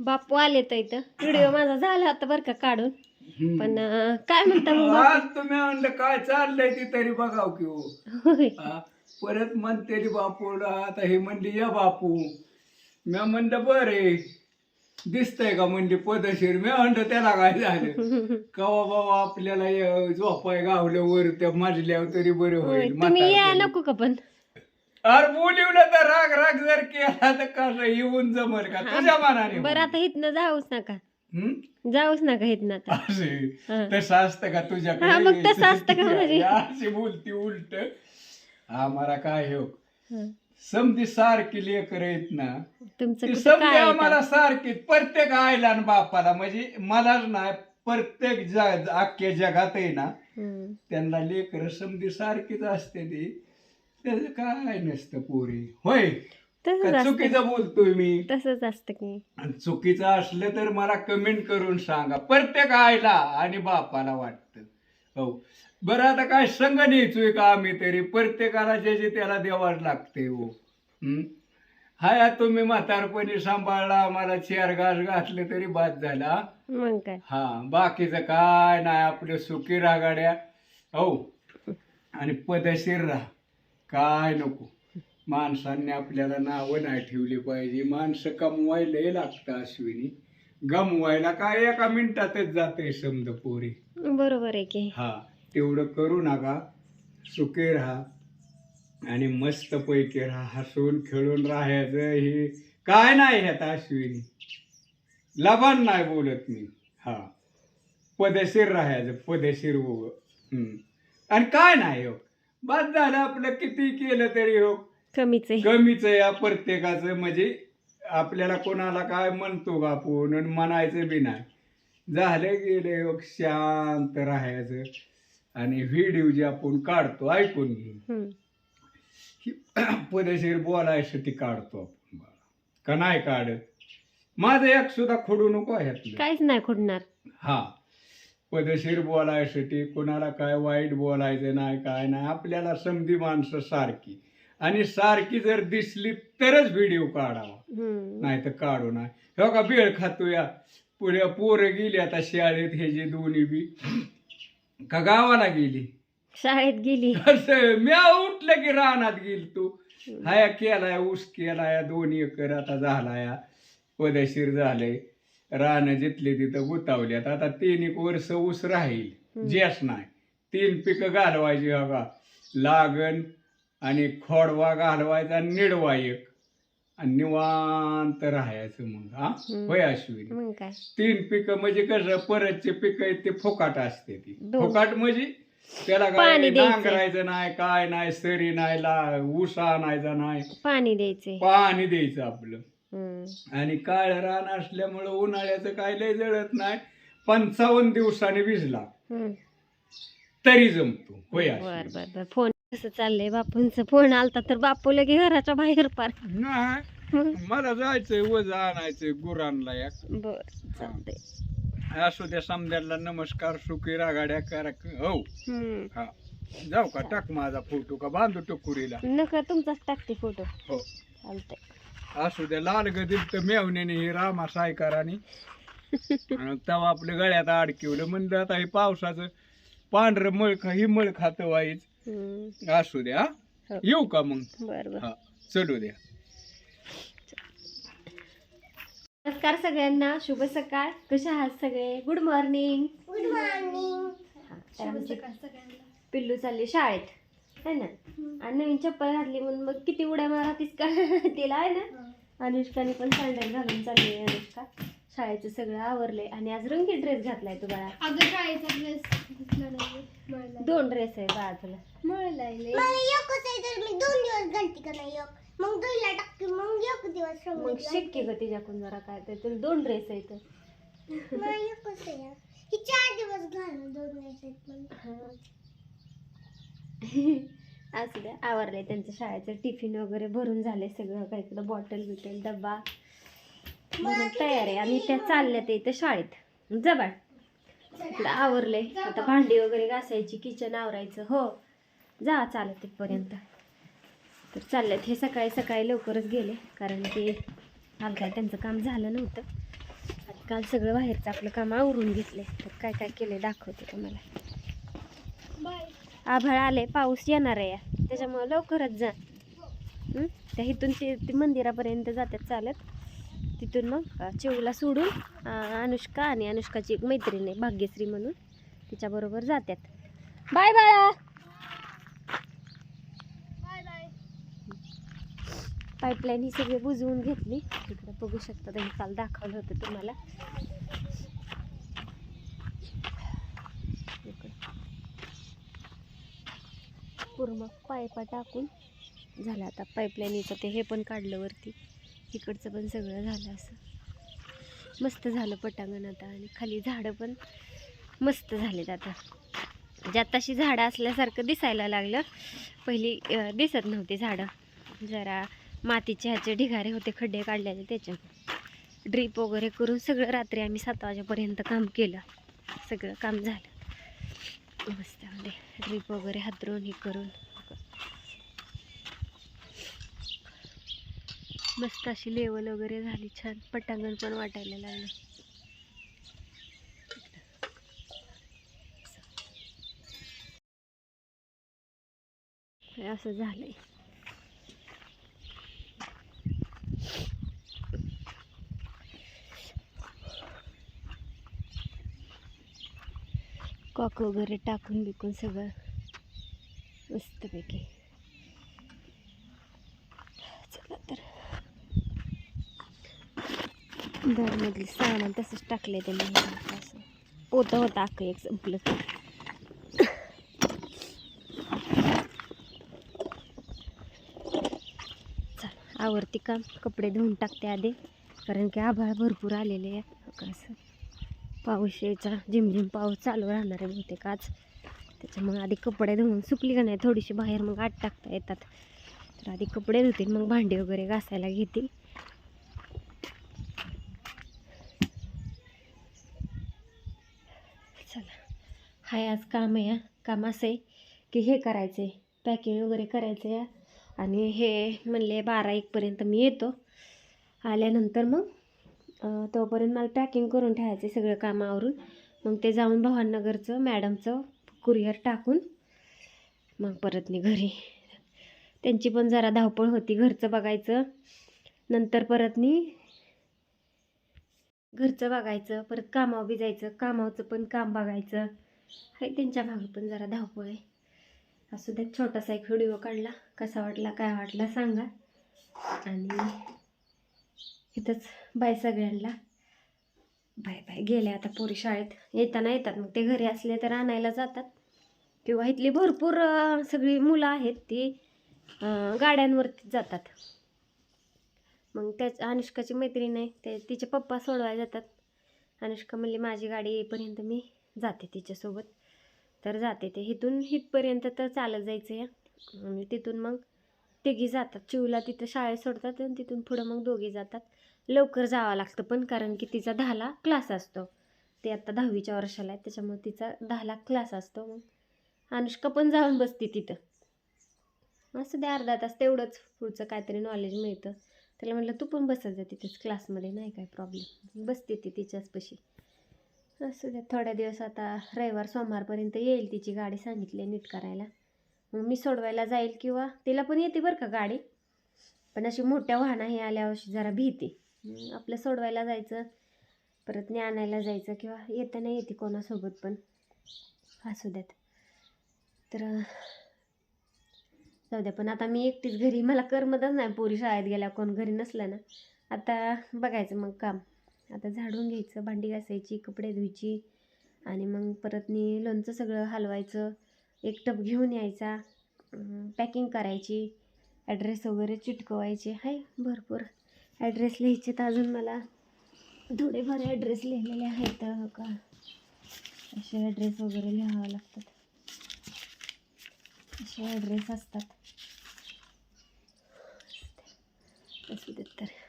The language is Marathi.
बापू आले तर इथं. व्हिडिओ माझा झाला होता बरं का काढून. पण अं, काय म्हणता मग? आज तुम्ही म्हणलं काय चाललंय ती तरी बघाव की हो. होय. हा, परत म्हणते ती बापू आता हे म्हणली या बापू. मी म्हणलं बरे दिसतंय का? म्हणली पदशीर. मी म्हणलं त्याला काय झालं? कवा बाबा आपल्याला झोपाय गावलं वर त्या मजल्यावर तरी बरं होय, होईल तुम्ही या म्हातारपणी. नको का पण? अरे बोलिवलं तर राग राग जर केला तर कसं येऊन जमल का तुझ्या मनाने बरं आता इथनं जाऊच नका हं? जाऊच नका इथनं आता असे हा. तसं असतं का हा, तुझ्याकडे मग तसं असतं का म्हणजे? अशी बोलती उलट आम्हाला काय हो हं. समधी सारखी लेकर आहेत ना तुमचं ती कुठं समधी काय आहे आम्हाला का? सारखी प्रत्येक आईला आणि बापाला म्हणजे मलाच नाही प्रत्येक जग अख्ख्या जगात आहे ना हं. त्यांना लेकर समधी सारखीच असते ती त्याचं काय नसतं पोरी. होय? तसंच का असतं. चुकीचं बोलतोय मी? तसंच असतं की. आणि चुकीचं असलं तर मला कमेंट करून सांगा. प्रत्येक आईला आणि बापाला वाटतं. हो. बरं आता काय संग न्यायचोय का आम्ही तरी? प्रत्येकाला जे जे त्याला द्यावाच लागते हो. हं? हाय तुम्ही म्हातारपणी सांभाळला मला चार घास घातले तरी बाद झाला. मग काय? हा बाकीचं काय नाही आपलं सुखी रागाड्या. हो. आणि पदशीर राहा. काय नको? माणसांनी आपल्याला नावं नाही ठेवली पाहिजे. माणसं कमवायला लागतं अश्विनी. गमवायला काय एका मिनिटातच जाते समजा पोरी. बरोबर आहे की. हा तेवढं करू नका. सुखी राहा. आणि मस्त पैकी राहा. हसून खेळून राहायचं हे काय नाही ह्यात अश्विनी. लबान नाही बोलत मी. हा पदशीर राहायचं पदशीर हो हम्म. आणि काय नाही हो? बाद झालं आपलं. किती केलं तरी हो. कमीच आहे. कमीच आहे या प्रत्येकाचं. म्हणजे आपल्याला कोणाला काय म्हणतो का आपण आणि म्हणायचं बी नाही. झालं गेले हो शांत राहायचं. आणि व्हिडिओ जे आपण काढतो ऐकून घे हं. पदशीर बोलायसाठी काढतो आपण. का नाही काढत? माझं एक सुद्धा खोडू नको ह्यातलं. काहीच नाही खुडणार. हा. पदशीर बोलायसाठी कोणाला काय वाईट बोलायचं नाही काय नाही आपल्याला समधी माणसं सारखी. आणि सारखी जर दिसली तरच व्हिडिओ काढावा. नाही तर काढू नाही. हो का बेळ खातो या पुढे पोरं गेली आता शाळेत हे जे दोन्ही बी. का गावाला गेली? शाळेत गेली. असं म्या उठलं की रानात गेल तू. हाया केलाय ऊस केलाय दोन एकर आता झालाय. पदशीर झालंय. रानं जिथले तिथं गुतावल्यात. आता तीन एक वर्ष ऊस राहील. जेस नाही. तीन पिकं घालवायची बघा लागण आणि खोडवा घालवायचा निडवा एक. आणि निवांत राहायचं मग हा. होय अश्विनी? तीन पिकं म्हणजे कसं परतचे पिकं आहेत ते फुकाट असते ती. फुकाट म्हणजे त्याला काय द्यायचं. नांगरायचं नाही काय नाही सरी नाही ला ऊस आणायचा नाही. पाणी द्यायचंय पाणी द्यायचं आपलं. आणि काळ रान असल्यामुळं उन्हाळ्याचं काय लय जळत नाही पंचावन्न दिवसाने भिजला. तरी जमतो होय बर अश्विनी. बर बर. फोन कसं चाललंय बापूंचा? फोन आलता तर बापू लगे घराच्या बाहेर पार नाही मला जायचंय वज आणायचंय गुरांना एक. बर चालतंय. असू द्या समद्याला नमस्कार सुखी रागाड्या करा हो. हं. हा. जाऊ का टाक माझा फोटो का बांधू टकुरीला. नका तुमचाच टाकते फोटो. हो. चालतंय. असू द्या लाल गदिल तर मेवण्याने हे रामा सायकाराने. आणि तेव्हा आपल्या गळ्यात अडकिवलं. म्हणलं आता हे पावसाचं पांढरं मळ खा ही मळ खातं वाईच. असू द्या हा? येऊ का मग? बर बर. हा चलू द्या. नमस्कार सगळ्यांना. शुभ सकाळ. कशा आहात सगळे? गुड मॉर्निंग गुड मॉर्निंग पिल्लू चालली शाळेत. है ना? आणि नवीन चप्पल घातली म्हणून मग किती उड्या मारा तीच का? तिला आहे ना? अनुष्काने पण सँडल घालून चालली आहे अनुष्का. शाळेचं सगळं आवरलंय आणि आज रंगी ड्रेस घातलाय तू बाळा. अगं शाळेचा ड्रेस घेतला नाही मळला दोन ड्रेस आहे बाळा तुला. मळलाय मला एकच आहे तर मी दोन दिवस घालते का नाही एक? मग दुईला टाकते मग एक दिवस मग ग तिच्याकडून जरा काय तर तुला दोन ड्रेस आहेत. मला एकच आहे ही चार दिवस घालून दोन दिवस आहेत मला. असू द्या आवरलंय त्यांचं शाळेचं टिफिन वगैरे भरून झाले सगळं काय इकडं बॉटल बिटल डब्बा. भरून तयार आहे. आणि त्या चालल्या ते इथं शाळेत. जबाळ इकडं आवरले आता भांडी वगैरे घासायची किचन आवरायचं. हो. जा चालत तिथपर्यंत. तर चालल्यात. हे सकाळी सकाळी लवकरच गेले. कारण की काल काय त्यांचं काम झालं नव्हतं. काल सगळं बाहेरचं आपलं काम आवरून घेतले तर काय काय केले दाखवते तुम्हाला. आभाळ आले पाऊस येणार आहे त्याच्यामुळं लवकरच जा. त्या इथून ते ते मंदिरापर्यंत जातात चालत. तिथून मग अ, चिवला सोडून अनुष्का आणि अनुष्काची एक मैत्रीण आहे भाग्यश्री म्हणून. तिच्याबरोबर जातात. बाय बाळा. बाय बाय पाईपलाईन ही सगळी बुजवून घेतली. तिकडे बघू शकता त्यांनी काल दाखवलं होतं तुम्हाला. पूर्ण पायपा टाकून झालं आता पाईपलाईनीचं ते हे पण काढलं वरती. इकडचं पण सगळं झालं असं. मस्त झालं पटांगण आता आणि खाली झाडं पण मस्त झालेत आता. ज्यात तशी झाडं असल्यासारखं दिसायला लागलं. पहिली दिसत नव्हती झाडं. जरा मातीचे ह्याचे ढिगारे होते खड्डे काढलेले त्याच्यात. ड्रीप वगैरे करून सगळं रात्री आम्ही सात वाजेपर्यंत काम केलं. सगळं काम झालं. म्हणजे ड्रीप वगैरे हातरून हे करून. मस्त अशी लेवल वगैरे झाली छान. पटांगण पण वाटायला लागलं. असं झालंय. कॉक वगैरे टाकून बिकून सगळं मस्तपैकी. चला तर. दरमधली सामान तसंच टाकले त्यांनी. असं पोतं होतं अख्खं एक संपलं. चल आवरती काम कपडे धुवून टाकते आधी. कारण की आभाळ भरपूर आलेले आहे असं. पाऊस यायचा झिमझिम पाऊस चालू राहणार आहे बहुतेक आज. त्याच्यामुळे आधी कपडे धुवून सुकली का नाही थोडीशी बाहेर मग आत टाकता येतात. तर आधी कपडे धुतील मग भांडी वगैरे घासायला घेतील. चला. हाय आज काम आहे काम असं आहे की हे करायचं आहे पॅकिंग वगैरे करायचं आहे आणि हे म्हणले बारा एकपर्यंत मी येतो. आल्यानंतर मग तोपर्यंत मला पॅकिंग करून ठेवायचं आहे सगळं कामावरून. मग ते जाऊन भवाननगरचं मॅडमचं कुरिअर टाकून मग परत मी घरी. त्यांची पण जरा धावपळ होती घरचं बघायचं. नंतर परत मी घरचं बघायचं परत कामावर बी जायचं कामावचं पण काम बघायचं. हे त्यांच्या भाग पण जरा धावपळ आहे. असू द्या छोटासा एक व्हिडिओ काढला. कसा वाटला काय वाटला सांगा. आणि इथंच बाय सगळ्यांना. Bye bye. गेले आता पोरी शाळेत. येताना येतात. मग ते घरी असले तर आणायला जातात. किंवा इथली भरपूर सगळी मुलं आहेत ती गाड्यांवरती जातात. मग त्याच अनुष्काची मैत्रीण आहे. ते तिचे पप्पा सोडवायला जातात. अनुष्का म्हणली माझी गाडी येईपर्यंत मी जाते तिच्यासोबत. तर जाते ते. इथून इथपर्यंत तर चालत जायचं आहे आणि तिथून मग तिघी जातात. चिवला तिथं शाळेत सोडतात आणि तिथून पुढं मग दोघी जातात. लवकर जावं लागतं पण कारण की तिचा दहाला क्लास असतो. ते आता दहावीच्या वर्षाला आहे त्याच्यामुळे तिचा दहाला क्लास असतो. मग अनुष्का पण जाऊन बसते तिथं. असं द्या अर्धा तास तेवढंच पुढचं काहीतरी नॉलेज मिळतं. त्याला म्हटलं तू पण बसत जा तिथेच क्लासमध्ये नाही काय प्रॉब्लेम बसते ती तिच्याचपाशी असं द्या थोड्या दिवस आता रविवार सोमवारपर्यंत येईल तिची गाडी सांगितली नीट करायला. मग मी सोडवायला जाईल किंवा तिला पण येते बरं का गाडी. पण अशी मोठ्या वाहनाही आल्यावर जरा भीती. आपलं सोडवायला जायचं परत आणायला जायचं किंवा येताना येते कोणासोबत पण. असू द्यात. तर जाऊ द्या. पण आता मी एकटीच घरी मला करमतच नाही पोरी शाळेत गेल्या कोण घरी नसलं ना. आता बघायचं मग काम. आता झाडून घ्यायचं भांडी घासायची कपडे धुवायची आणि मग परत नी लोणचं सगळं हलवायचं. एक टप घेऊन यायचा. पॅकिंग करायची. ॲड्रेस वगैरे चिटकवायचे. आहे भरपूर. ॲड्रेस लिहायचे तर अजून मला. थोडेफार ॲड्रेस लिहिलेले आहेत का? असे ॲड्रेस वगैरे लिहावं लागतात. असे ॲड्रेस असतात. असू देत तर.